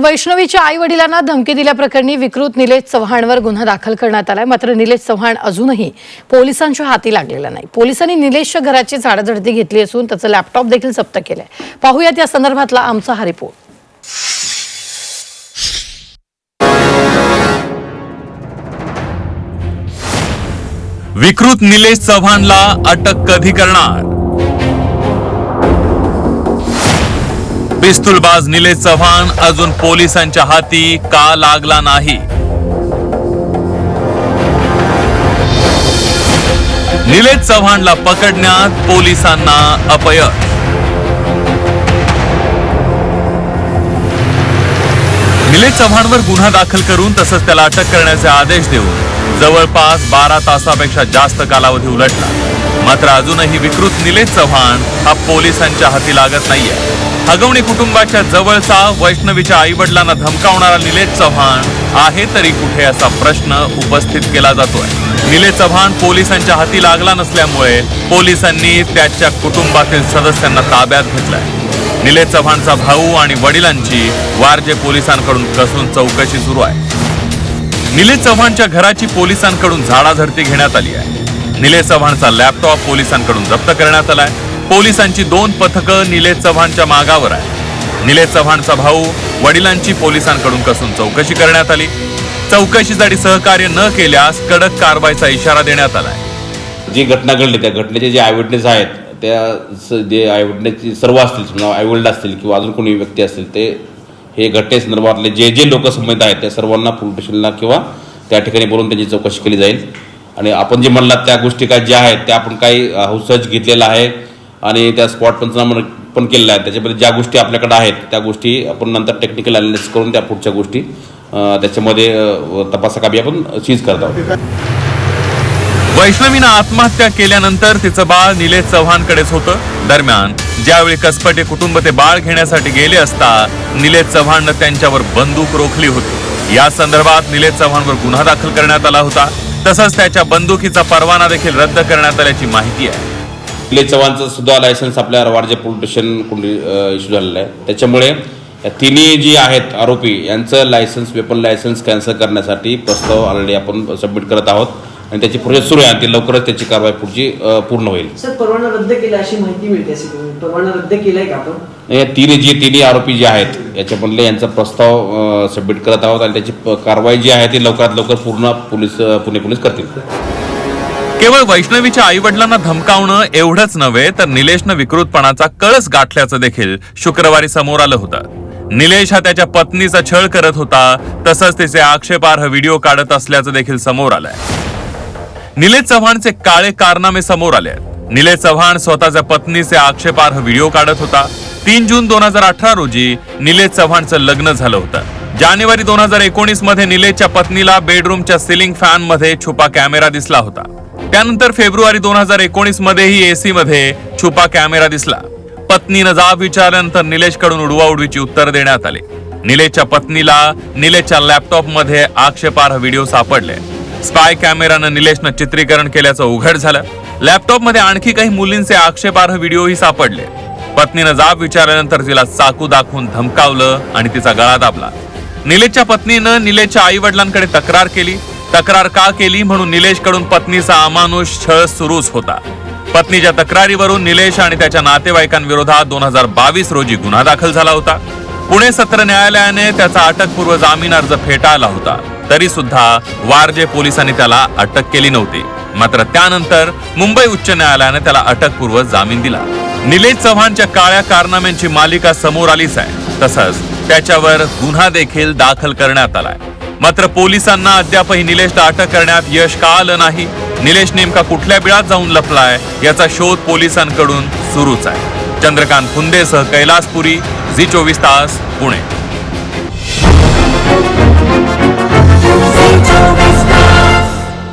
वैष्णवीच्या आई वडिलांना धमकी दिल्याप्रकरणी विकृत निलेश चव्हाणवर गुन्हा दाखल करण्यात आलाय. मात्र निलेश चव्हाण अजूनही पोलिसांच्या हाती लागलेला नाही. पोलिसांनी निलेशच्या घराची झाडाझडती घेतली असून त्याचं लॅपटॉप देखील जप्त केलंय. पाहूयात या संदर्भातला आमचा हा रिपोर्ट विकृत निलेश चव्हाणला अटक कधी करणार? पिस्तुलबाज निलेश चव्हाण अजून पोलिसांच्या हाती का लागला नाही? निलेश चव्हाणला पकडण्यात पोलिसांना अपयश. अजय चव्हाणवर गुन्हा दाखल करून तसंच त्याला अटक करण्याचे आदेश देऊन जवळपास बारा तासापेक्षा जास्त कालावधी उलटला. मात्र अजूनही विकृत निलेश चव्हाण हा पोलिसांच्या हाती लागत नाहीये. हगवणी कुटुंबाच्या जवळचा वैष्णवीच्या आई वडिलांना धमकावणारा निलेश चव्हाण आहे तरी कुठे असा प्रश्न उपस्थित केला जातोय. निलेश चव्हाण पोलिसांच्या हाती लागला नसल्यामुळे पोलिसांनी त्याच्या कुटुंबातील सदस्यांना ताब्यात घेतलाय. निलेश चव्हाणचा भाऊ आणि वडिलांची वारजे पोलिसांकडून कसून चौकशी सुरू आहे. निलेश चव्हाणच्या घराची पोलिसांकडून झाडाझडती घेण्यात आली आहे. निलेश चव्हाणचा लॅपटॉप पोलिसांकडून जप्त करण्यात आलाय पोलिसांची दोन पथकं निलेश चव्हाणच्या मागावर आहे निलेश चव्हाणचा भाऊ वडिलांची पोलिसांकडून कसून चौकशी करण्यात आली. चौकशीसाठी सहकार्य न केल्यास कडक कारवाईचा इशारा देण्यात आलाय जी घटना घडली त्या घटनेचे जे आयविटनेस आहेत त्या स- जे आयविटनेसची सर्व असतील म्हणजे समजा आईवडील असतील किंवा अजून कोणी व्यक्ती असतील ते हे घटनेसंदर्भातले जे जे लोक संबंधित आहेत त्या सर्वांना पोलीस स्टेशनला किंवा त्या ठिकाणी बोलून त्यांची चौकशी केली जाईल. आणि आपण जे म्हणलात त्या गोष्टी काय ज्या आहेत त्या आपण काही हौसच घेतलेला आहे आणि त्या स्पॉट पंचनामा पण केलेला आहे. त्याच्यामध्ये ज्या गोष्टी आपल्याकडे आहेत त्या गोष्टी आपण नंतर टेक्निकल अनालिसिस करून त्या पुढच्या गोष्टी त्याच्यामध्ये तपासकाबी आपण सीज करत आहोत. वैष्णवीनं आत्महत्या केल्यानंतर तिचं बाळ निलेश चव्हाणकडेच होतं. दरम्यान ज्यावेळी कसपटे कुटुंब ते बाळ घेण्यासाठी गेले असता निलेश चव्हाणनं त्यांच्यावर बंदूक रोखली होती. या संदर्भात निलेश चव्हाणवर गुन्हा दाखल करण्यात आला होता. तसंच त्याच्या बंदुकीचा परवाना देखील रद्द करण्यात आल्याची माहिती आहे. निलेश चव्हाणचं सुद्धा लायसन्स आपल्या वारजे पोलीस स्टेशन इश्यू झालेलं आहे. त्याच्यामुळे तिन्ही जी आहेत आरोपी यांचं लायसन्स वेपन लायसन्स कॅन्सल करण्यासाठी प्रस्ताव ऑलरेडी आपण सबमिट करत आहोत. आणि त्याची प्रोसेस सुरू आहे आणि ती लवकरच त्याची कारवाई पुढची पूर्ण होईल. सर परवाना रद्द केला अशी माहिती मिळते परवाना रद्द केलाय का आपण? या तिन्ही जी तिन्ही आरोपी जे आहेत याच्यामधले यांचा प्रस्ताव सबमिट करत आहोत आणि त्याची कारवाई जी आहे ती लवकरात लवकर पूर्ण पोलीस पुणे पोलीस करतील. केवळ वैष्णवीच्या आई वडिलांना धमकावणं एवढंच नव्हे तर निलेशनं विकृतपणाचा कळस गाठल्याचं देखील शुक्रवारी समोर आलं होतं. निलेश हा त्याच्या पत्नीचा छळ करत होता तसंच तिचे आक्षेपार्ह व्हिडिओ काढत असल्याचं देखील समोर आलंय. निलेश चव्हाणचे काळे कारनामे समोर आले आहेत. निलेश चव्हाण स्वतःच्या पत्नीचे आक्षेपार्ह व्हिडिओ काढत होता. तीन जून दोन हजार अठरा रोजी निलेश चव्हाणचं लग्न झालं होतं. जानेवारी दोन हजार एकोणीसमध्ये निलेशच्या पत्नीला बेडरूमच्या सिलिंग फॅनमध्ये छुपा कॅमेरा दिसला होता. त्यानंतर फेब्रुवारी दोन हजार एकोणीस मध्येही एसी मध्ये छुपा कॅमेरा दिसला. पत्नीनं जाब विचारल्यानंतर निलेशकडून उडवाउडवीची उत्तर देण्यात आले. निलेशच्या पत्नीला निलेशच्या लॅपटॉपमध्ये आक्षेपार्ह व्हिडिओ सापडले. स्पाय कॅमेरानं निलेशनं चित्रीकरण केल्याचं उघड झालं. लॅपटॉपमध्ये आणखी काही मुलींचे आक्षेपार्ह व्हिडिओही सापडले. पत्नीनं जाब विचारल्यानंतर तिला चाकू दाखवून धमकावलं आणि तिचा गळा दाबला. निलेशच्या पत्नीनं निलेशच्या आई वडिलांकडे तक्रार केली. तक्रार का केली म्हणून निलेशकडून पत्नीचा अमानुष छळ सुरूच होता. पत्नीच्या तक्रारीवरून निलेश आणि त्याच्या नातेवाईकांविरोधात दोन हजार बावीस रोजी गुन्हा दाखल झाला होता. पुणे सत्र न्यायालयाने त्याचा अटकपूर्व जामीन अर्ज फेटाळला होता. तरी सुद्धा वारजे पोलिसांनी त्याला अटक केली नव्हती. मात्र त्यानंतर मुंबई उच्च न्यायालयाने त्याला अटकपूर्व जामीन दिला. निलेश चव्हाणच्या काळ्या कारनाम्यांची मालिका समोर आलीच आहे. तसंच त्याच्यावर गुन्हा देखील दाखल करण्यात आलाय. मात्र पोलिसांना अद्यापही निलेशला अटक करण्यात यश का आलं नाही? निलेश नेमका कुठल्या बिळात जाऊन लपलाय? याचा शोध पोलिसांकडून सुरूच आहे. चंद्रकांत फुंदेसह कैलासपुरी झी चोवीस तास पुणे.